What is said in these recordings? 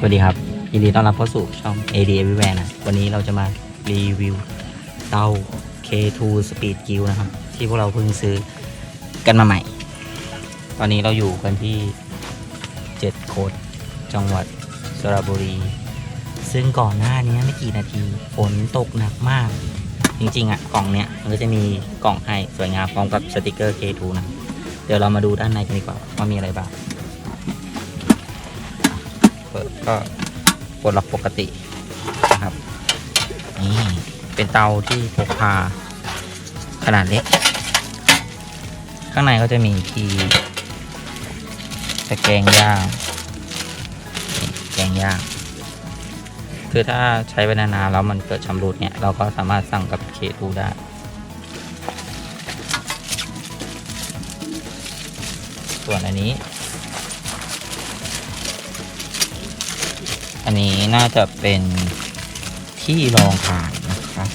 สวัสดีครับ ยินดีต้อนรับเข้าสู่ช่อง AD Everywhere นะ วันนี้เราจะมารีวิวเตา K2 Speed Grill นะครับ ที่พวกเราเพิ่งซื้อกันมาใหม่ ตอนนี้เราอยู่กันที่ 7 โคดจังหวัดสระบุรี ซึ่งก่อนหน้านี้ไม่กี่นาทีฝนตกหนักมาก จริงๆอะ กล่องเนี้ยมันก็จะมีกล่องให้สวยงามพร้อมกับสติกเกอร์ K2 นะ เดี๋ยวเรามาดูด้านในกันดีกว่าว่ามีอะไรบ้าง เปิดก็ปลดล็อกปกตินะครับนี่เป็นเตาที่พกพาขนาดเล็ก ข้างในก็จะมีทีตะแกรงย่างแกงย่างคือถ้าใช้ไปนานๆแล้วมันเกิดชำรุดเนี่ย เราก็สามารถสั่งกับเคทูได้ส่วนอันนี้ อันนี้น่าจะเป็นที่รองฐานนะครับ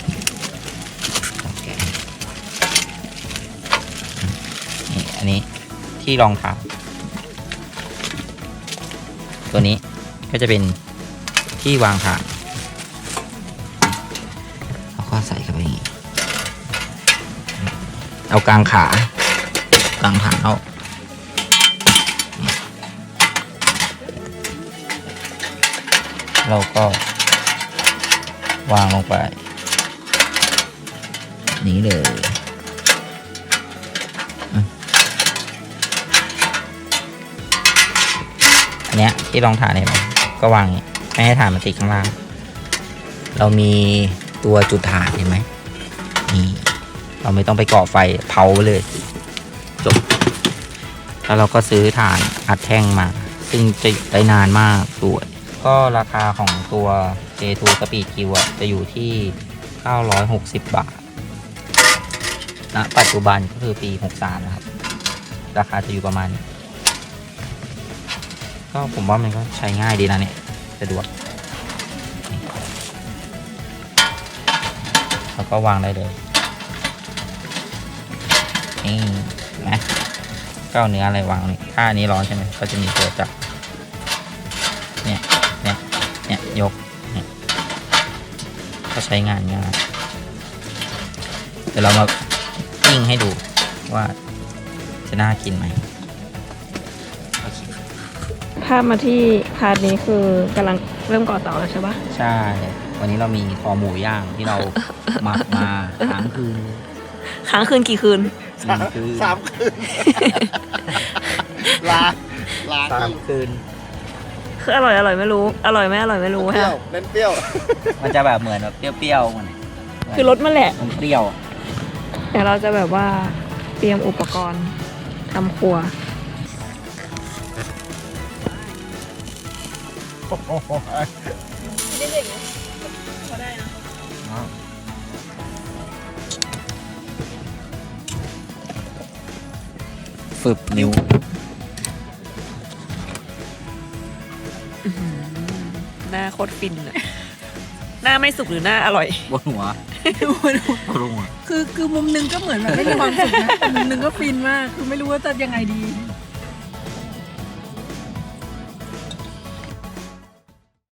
เนี่อันนี้ที่รองฐานตัวนี้ก็จะเป็นที่วางฐานแล้วก็ใส่เข้าไปอย่างนี้ เอากลางขากลางฐานเอา เราก็วางลงไป นี้เลยอันเนี้ยที่รองฐานเห็นไหมก็วางอย่างไม่ให้ฐานมันติดข้างล่าง เรามีตัวจุดฐานเห็นไหมนี่เราไม่ต้องไปก่อไฟเผาเลย จบ แล้วเราก็ซื้อถ่านอัดแท่งมา ซึ่งจะได้นานมากสวย ก็ราคาของตัว J2 Speed Q อะจะอยู่ที่ 960 บาทณปัจจุบันก็คือปี 63 นะครับ ราคาจะอยู่ประมาณนี้ ก็ผมว่ามันก็ใช้ง่ายดีนะเนี่ยสะดวก แล้วก็วางได้เลย นี่นไหมก็เอาเนื้ออะไรวางนี่ถ้าอันนี้ร้อนใช่ไหมก็จะมีตัวจับ เนี่ย เนี่ย เนี่ ยยกเนี่ยก็ใช้งานง่ายเดี๋ยวเรามาปิ้งให้ดูว่าจะน่ากินไหมโอเคภาพมาที่พาร์ทนี้คือกำลังเริ่มก่อเตาแล้วใช่ปะใช่ วันนี้เรามีคอหมูย่างที่เราหมักมาค้างคืนค้างคืนกี่คืนหนึ่งคืนสามคืนลาลาสามคืน คืออร่อยอร่อยไม่รู้ อร่อยไม่อร่อยไม่รู้เปรี้ยฮะวเน้นเปรี้ยว มันจะแบบเหมือนแบบเปรี้ยวๆมันคือรสมันแหละ มันเปรี้ยว เดี๋ยวเราจะแบบว่าเตรียมอุปกรณ์ทำครัว ฝึบนิ้ว ตรฟินอะหน้าไม่สุกหรือหน้าอร่อยบนหัวบนหัว คือคือมุมหนึงก็เหมือนแบบไม่มีความสุขนะแต่มุมหนึงก็ฟินมาก คือไม่รู้ว่าจะยังไงดี